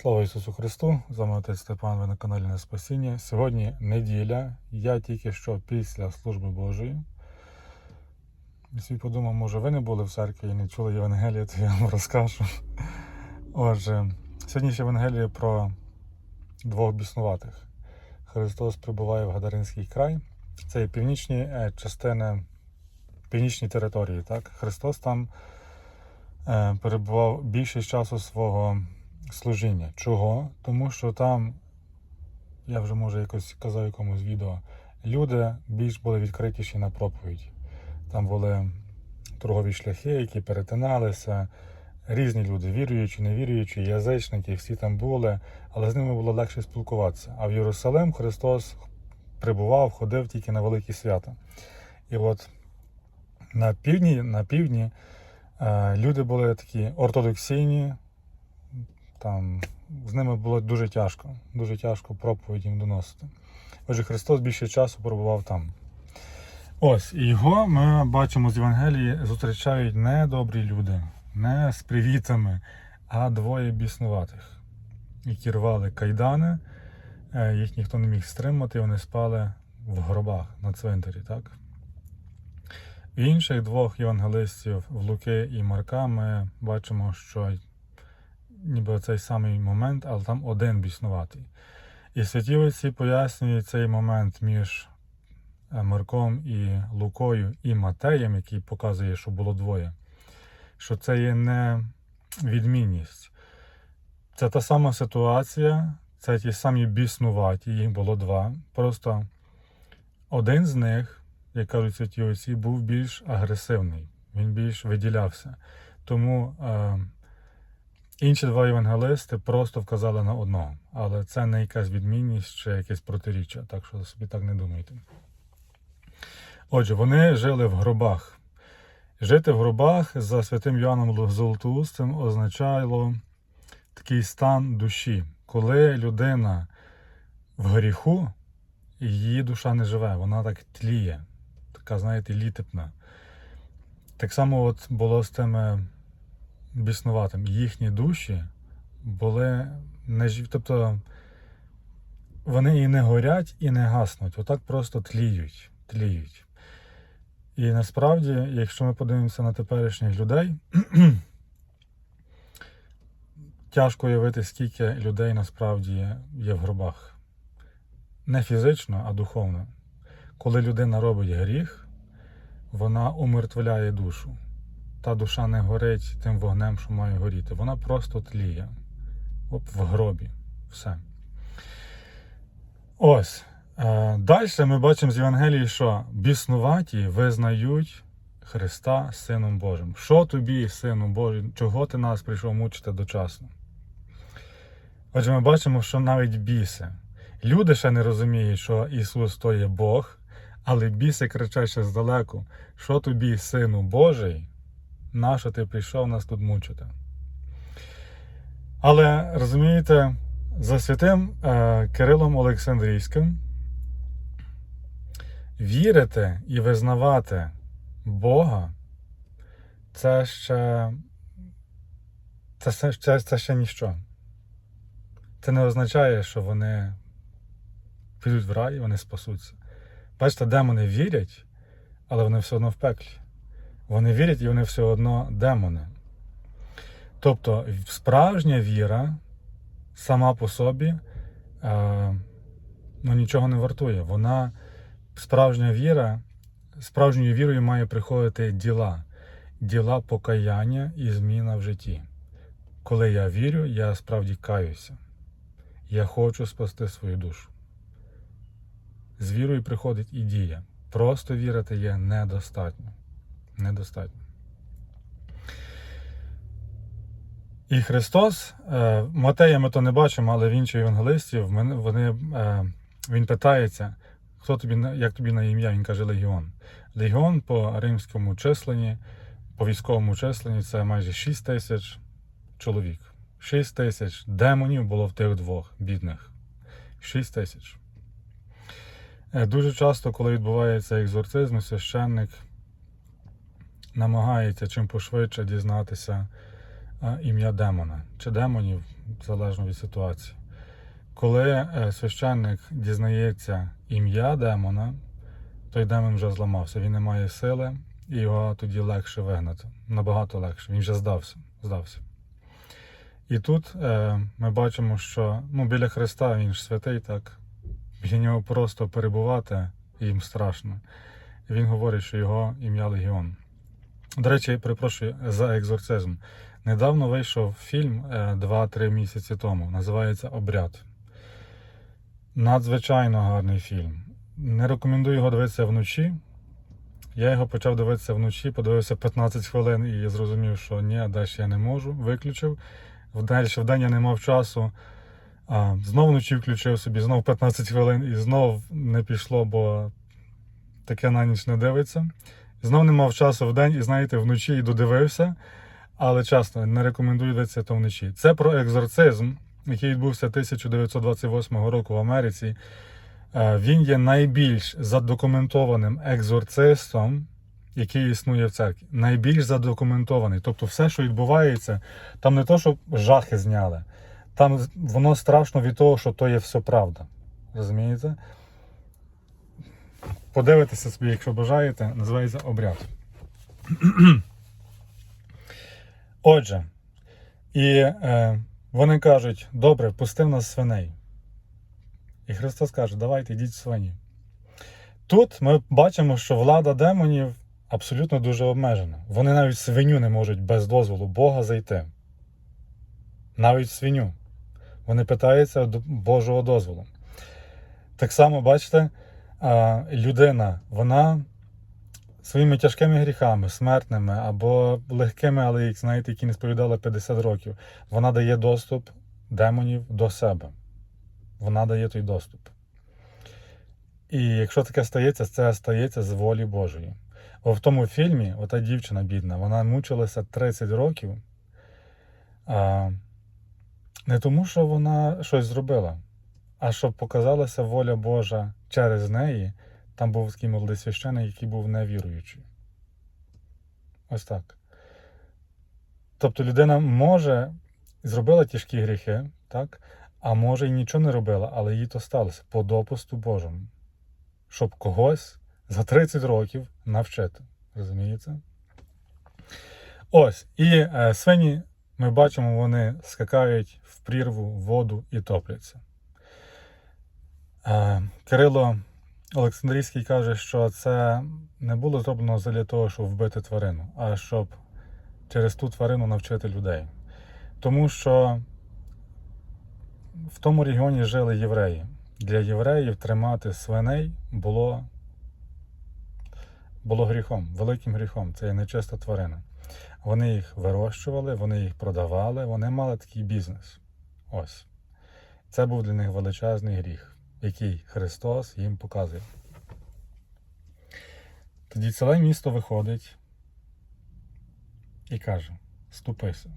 Слава Ісусу Христу! З вами отець Степан, ви на каналі на Спасіння. Сьогодні неділя. Я тільки що після служби Божої. І собі подумав, може ви не були в церкві і не чули Євангелія, то я вам розкажу. Отже, сьогоднішнє Євангеліє про двох біснуватих. Христос прибуває в Гадаринський край. Це є північні е, частини, північні території. Так? Христос там е, перебував більшість часу свого служіння. Чого? Тому що там, я вже може якось казав якомусь відео, люди більш були відкритіші на проповідь. Там були торгові шляхи, які перетиналися, різні люди, віруючі, невіруючі, язичники, всі там були, але з ними було легше спілкуватися. А в Єрусалим Христос прибував, ходив тільки на великі свята. І от на півдні, на півдні е, люди були такі ортодоксійні, там з ними було дуже тяжко, дуже тяжко проповідь їм доносити. Отже, Христос більше часу перебував там. Ось, і його ми бачимо з Євангелії, зустрічають не добрі люди, не з привітами, а двоє біснуватих, які рвали кайдани, е, їх ніхто не міг стримати, вони спали в гробах на цвинтарі. так? В інших двох євангелистів в Луки і Марка ми бачимо, що ніби цей самий момент, але там один біснуватий. І святі отці пояснюють цей момент між е, Марком і Лукою і Матеєм, який показує, що було двоє, що це є не відмінність. Це та сама ситуація, це ті самі біснуваті, їх було два. Просто один з них, як кажуть святі отці, був більш агресивний, він більш виділявся. Тому е, інші два євангелисти просто вказали на одного. Але це не якась відмінність чи якесь протиріччя, так що собі так не думайте. Отже, вони жили в гробах. Жити в гробах за святим Йоанном Золотоустим означало такий стан душі, коли людина в гріху, її душа не живе, вона так тліє, така, знаєте, літепна. Так само от було з тими біснуватим. Їхні душі були не жив, тобто вони і не горять, і не гаснуть. Отак просто тліють, тліють. І насправді, якщо ми подивимося на теперішніх людей, тяжко уявити, скільки людей насправді є в гробах. Не фізично, а духовно. Коли людина робить гріх, вона умертвляє душу. Та душа не горить тим вогнем, що має горіти. Вона просто тліє. Оп, в гробі. Все. Ось. Е, Далі ми бачимо з Євангелії, що біснуваті визнають Христа Сином Божим. Що тобі, Сину Божий, чого ти нас прийшов мучити дочасно? Отже, ми бачимо, що навіть біси. Люди ще не розуміють, що Ісус то є Бог, але біси кричать ще здалеку, що тобі, Сину Божий, нащо ти прийшов нас тут мучити? Але розумієте, за святим е, Кирилом Олександрійським вірити і визнавати Бога це ще це, це, це, ще ніщо. Це не означає, що вони підуть в рай і вони спасуться. Бачите, демони вірять, але вони все одно в пеклі. Вони вірять і вони все одно демони. Тобто справжня віра сама по собі е, ну, нічого не вартує. Вона, справжня віра, справжньою вірою має приходити діла, діла покаяння і зміна в житті. Коли я вірю, я справді каюся. Я хочу спасти свою душу. З вірою приходить і дія. Просто вірити є недостатньо. Недостатньо. І Христос, е, Матея ми то не бачимо, але в інших евангелистів вони, е, він питається, хто тобі, як тобі на ім'я? Він каже Легіон. Легіон по римському численні, по військовому численні це майже 6 тисяч чоловік. 6 тисяч демонів було в тих двох бідних. 6 тисяч. Е, Дуже часто, коли відбувається екзорцизм, священник намагається чим пошвидше дізнатися ім'я демона чи демонів, залежно від ситуації. Коли е, священник дізнається ім'я демона, той демон вже зламався, він не має сили, і його тоді легше вигнати. Набагато легше. Він вже здався. здався. І тут е, ми бачимо, що ну, біля Христа він ж святий, так, біля нього просто перебувати їм страшно. Він говорить, що його ім'я Легіон. До речі, перепрошую за екзорцизм. Недавно вийшов фільм е, 2-3 місяці тому. Називається Обряд. Надзвичайно гарний фільм. Не рекомендую його дивитися вночі. Я його почав дивитися вночі, подивився 15 хвилин і зрозумів, що ні, далі я не можу. Виключив. Далі в день я не мав часу. А, знов вночі включив собі, знов 15 хвилин і знов не пішло, бо таке на ніч не дивиться. Знов не мав часу в день, і знаєте, вночі і додивився, але часто не рекомендую дивитися то вночі. Це про екзорцизм, який відбувся 1928 року в Америці. Е, Він є найбільш задокументованим екзорцистом, який існує в церкві. Найбільш задокументований. Тобто, все, що відбувається, там не то, що жахи зняли, там воно страшно від того, що то є все правда. Розумієте? Подивитися собі, якщо бажаєте, називається обряд. Отже, і е, вони кажуть: добре, пусти в нас свиней. І Христос каже, давайте йдіть свині. Тут ми бачимо, що влада демонів абсолютно дуже обмежена. Вони навіть свиню не можуть без дозволу Бога зайти. Навіть свиню. Вони питаються Божого дозволу. Так само, бачите, людина, вона своїми тяжкими гріхами, смертними або легкими, але їх, знаєте, які не сповідали 50 років, вона дає доступ демонів до себе. Вона дає той доступ. І якщо таке стається, це стається з волі Божої. О, в тому фільмі, ота дівчина бідна, вона мучилася 30 років. А, не тому, що вона щось зробила, а щоб показалася воля Божа через неї. Там був такий молодий священик, який був невіруючий. Ось так. Тобто людина може зробила тяжкі гріхи, так? а може і нічого не робила, але їй то сталося по допусту Божому. Щоб когось за 30 років навчити. Розумієте? Ось. І е, свині, ми бачимо, вони скакають в прірву, воду і топляться. Е, Кирило Олександрійський каже, що це не було зроблено для того, щоб вбити тварину, а щоб через ту тварину навчити людей. Тому що в тому регіоні жили євреї. Для євреїв тримати свиней було, було гріхом, великим гріхом. Це є нечиста тварина. Вони їх вирощували, вони їх продавали, вони мали такий бізнес. Ось. Це був для них величезний гріх, який Христос їм показує. Тоді ціле місто виходить і каже: ступися.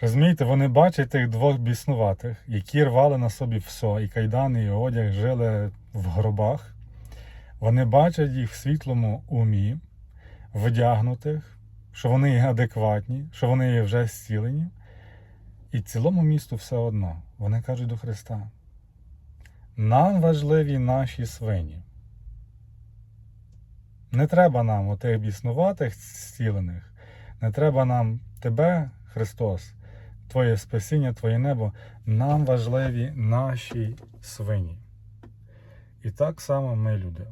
Розумієте, вони бачать тих двох біснуватих, які рвали на собі все, і кайдани, і одяг жили в гробах. Вони бачать їх в світлому умі, вдягнутих, що вони є адекватні, що вони є вже зцілені. І цілому місту все одно. Вони кажуть до Христа. Нам важливі наші свині. Не треба нам отих біснуватих зцілених, не треба нам тебе, Христос, Твоє спасіння, Твоє небо. Нам важливі наші свині. І так само ми люди.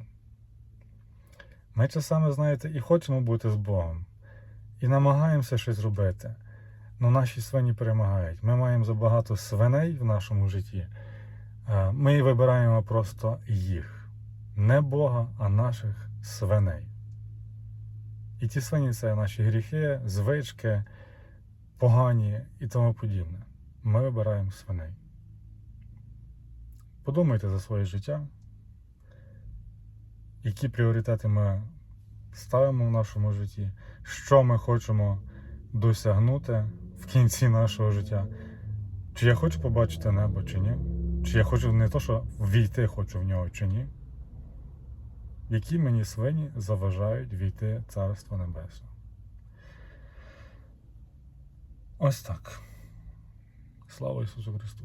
Ми часами, знаєте, і хочемо бути з Богом, і намагаємося щось робити. але наші свині перемагають. Ми маємо забагато свиней в нашому житті. Е, Ми вибираємо просто їх. Не Бога, а наших свиней. І ті свині це наші гріхи, звички, погані і тому подібне. Ми вибираємо свиней. Подумайте за своє життя, які пріоритети ми ставимо в нашому житті, що ми хочемо досягнути в кінці нашого життя. Чи я хочу побачити небо, чи ні? Чи я хочу не то, що війти хочу в нього, чи ні? Які мені свині заважають війти Царство Небесне? Ось так. Слава Ісусу Христу!